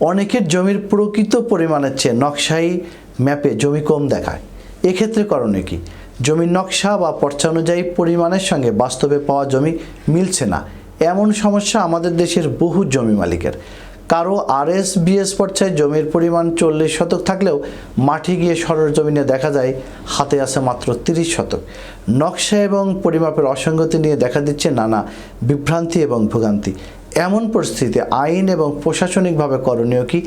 অনেকের জমির প্রকৃত পরিমাণের চেয়ে নকশাই ম্যাপে জমি কম দেখায়। এক্ষেত্রে করণীয় কি? জমির নকশা বা পর্চা অনুযায়ী পরিমাণের সঙ্গে বাস্তবে পাওয়া জমি মিলছে না। এমন সমস্যা আমাদের দেশের বহু জমি মালিকের। কারও আরএস, বিএস পর্যায়ে জমির পরিমাণ চল্লিশ শতক থাকলেও মাঠে গিয়ে সরল জমিনে দেখা যায়, হাতে আছে মাত্র তিরিশ শতক। নকশা এবং পরিমাপের অসঙ্গতি নিয়ে দেখা দিচ্ছে নানা বিভ্রান্তি এবং ভোগান্তি। এমন পরিস্থিতিতে আইন এবং প্রশাসনিকভাবে করণীয় কি?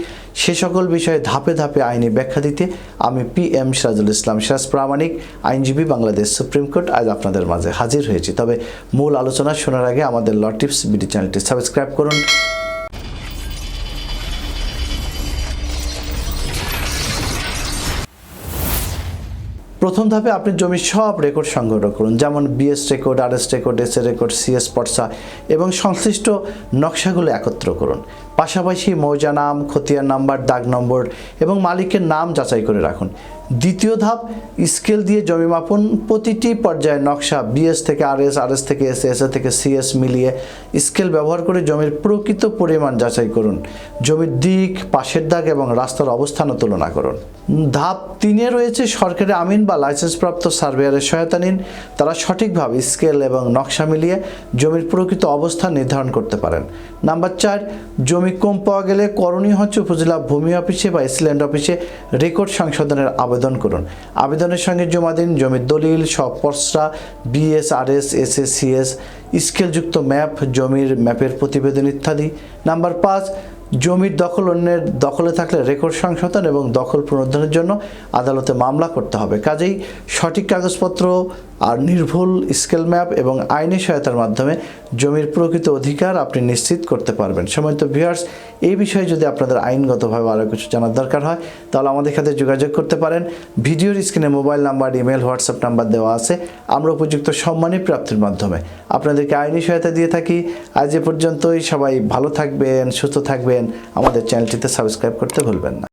সে সকল বিষয়ে ধাপে ধাপে আইনি ব্যাখ্যা দিতে আমি পি এম সিরাজুল ইসলাম সিরাজ প্রামাণিক, আইনজীবী বাংলাদেশ সুপ্রিম কোর্ট আজ আপনাদের মাঝে হাজির হয়েছি। তবে মূল আলোচনা শোনার আগে আমাদের ল টিপস বিডি চ্যানেলটি সাবস্ক্রাইব করুন। প্রথম ধাপে আপনি জমির সব রেকর্ড সংগ্রহ করুন, যেমন BS record R S record S record CS পর্সা এবং সংশ্লিষ্ট নকশাগুলো একত্র করুন। পাশাপাশি মৌজা নাম খতিয়ার নাম্বার, দাগ নম্বর এবং মালিকের নাম যাচাই করে রাখুন। দ্বিতীয় ধাপ, স্কেল দিয়ে জমি মাপন। প্রতিটি পর্যায়ে নকশা, বিএস থেকে আরএস আরএস থেকে এস এস থেকে সিএস মিলিয়ে স্কেল ব্যবহার করে জমির প্রকৃত পরিমাণ যাচাই করুন। জমির দিক, পাশের দাগ এবং রাস্তার অবস্থানও তুলনা করুন। ধাপ তিনে রয়েছে সরকারি আমিন বা লাইসেন্সপ্রাপ্ত সার্ভেয়ারের সহায়তা নিন। তারা সঠিকভাবে স্কেল এবং নকশা মিলিয়ে জমির প্রকৃত অবস্থান নির্ধারণ করতে পারেন। নাম্বার চার, জমি কম পাওয়া গেলে করণীয় হচ্ছে উপজেলা ভূমি অফিসে বা ইসল্যান্ড অফিসে রেকর্ড সংশোধনের আবেদন করুন। আবেদনের সঙ্গে জমা দিন জমির দলিল, সব পর্সা বিএস আরএস এস স্কেলযুক্ত ম্যাপ, জমির ম্যাপের প্রতিবেদন ইত্যাদি। নাম্বার পাঁচ, জমির দখল অন্যের দখলে থাকলে রেকর্ড সংশোধন এবং দখল পুনরুদ্ধারের জন্য আদালতে মামলা করতে হবে। কাজেই সঠিক কাগজপত্র আর নির্ভুল স্কেল ম্যাপ এবং আইনি সহায়তার মাধ্যমে জমির প্রকৃত অধিকার আপনি নিশ্চিত করতে পারবেন। সময়ত ভিউয়ার্স এই বিষয়ে যদি আপনাদের আইনগতভাবে আরও কিছু জানার দরকার হয়, তাহলে আমাদের সাথে যোগাযোগ করতে পারেন। ভিডিওর স্ক্রিনে mobile number email WhatsApp number দেওয়া আছে। আমরা উপযুক্ত সম্মানী প্রাপ্তির মাধ্যমে আপনাদেরকে আইনি সহায়তা দিয়ে থাকি। আজ এ পর্যন্তই, সবাই ভালো থাকবেন, সুস্থ থাকবেন। আমাদের চ্যানেলটিতে সাবস্ক্রাইব করতে ভুলবেন না।